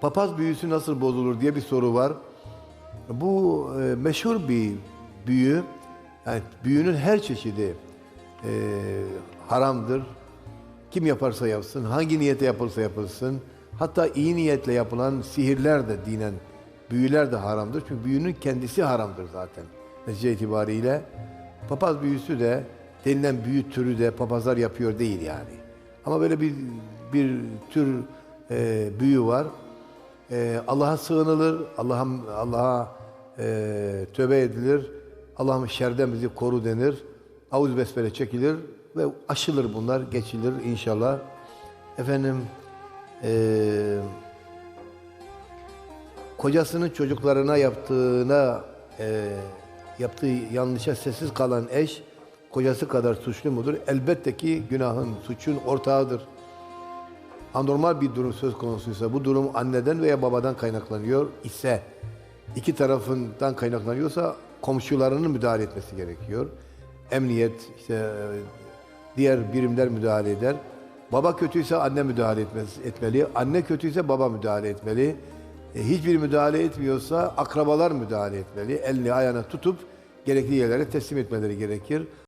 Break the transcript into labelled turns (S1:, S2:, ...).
S1: Papaz büyüsü nasıl bozulur diye bir soru var. Bu e, meşhur bir büyü. Yani büyünün her çeşidi e, haramdır. Kim yaparsa yapsın, hangi niyete yapılsa yapılsın. Hatta iyi niyetle yapılan sihirler de dinen büyüler de haramdır. Çünkü büyünün kendisi haramdır zaten. Netice itibariyle papaz büyüsü de denilen büyü türü de papazlar yapıyor değil yani. Ama böyle bir bir tür e, büyü var. E, Allah'a sığınılır, Allah'a Allah'a e, tövbe edilir. Allah'ım şerden bizi koru denir. Avuz besmele çekilir ve aşılır bunlar, geçilir inşallah. Efendim, e, kocasının çocuklarına yaptığına e, yaptığı yanlışa sessiz kalan eş kocası kadar suçlu mudur? Elbette ki günahın, suçun ortağıdır. Anormal bir durum söz konusuysa bu durum anneden veya babadan kaynaklanıyor ise iki tarafından kaynaklanıyorsa komşularının müdahale etmesi gerekiyor. Emniyet, işte e, diğer birimler müdahale eder. Baba kötüyse anne müdahale etmez, etmeli. Anne kötüyse baba müdahale etmeli. E, hiçbir müdahale etmiyorsa akrabalar müdahale etmeli. Elini ayağına tutup gerekli yerlere teslim etmeleri gerekir.